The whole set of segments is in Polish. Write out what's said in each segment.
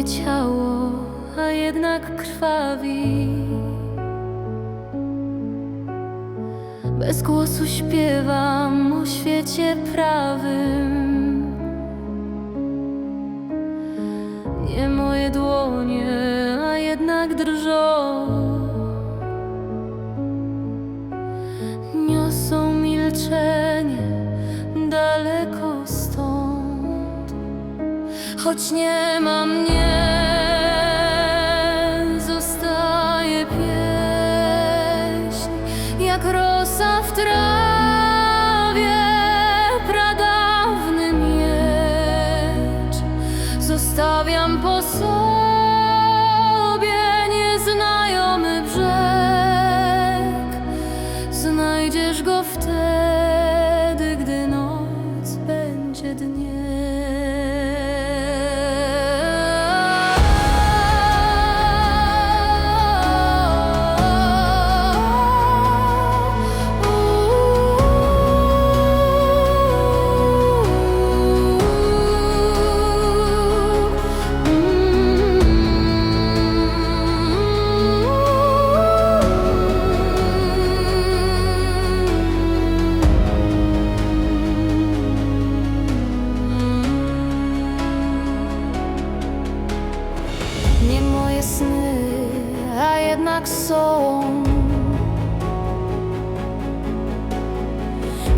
moje ciało, a jednak krwawi. Bez głosu śpiewam o świecie prawym. Nie moje dłonie, a jednak drżą. Choć nie ma mnie, zostaje pieśń, jak rosa w trawie, pradawny miecz. Zostawiam po sobie Sny, a jednak są.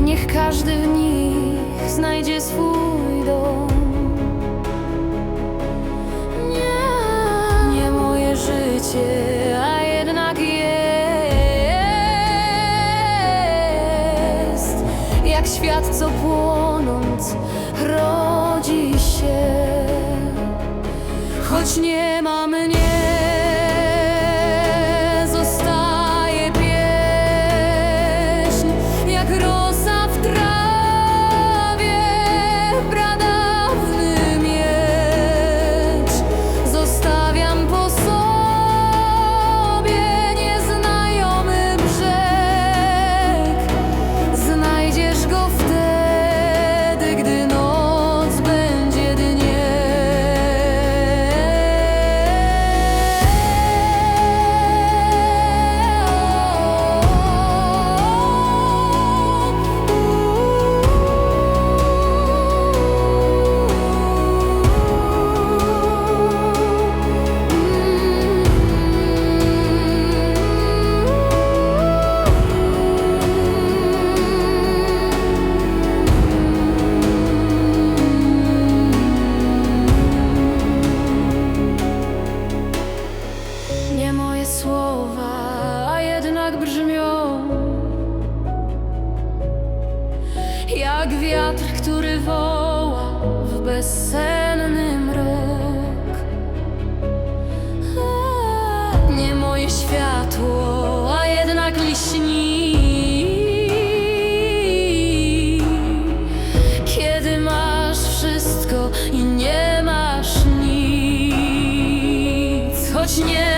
Niech każdy w nich znajdzie swój dom. Nie, nie moje życie. Jak świat, co płonąc rodzi się. Choć nie ma mnie, światło, a jednak lśni Kiedy masz wszystko i nie masz nic Choć nie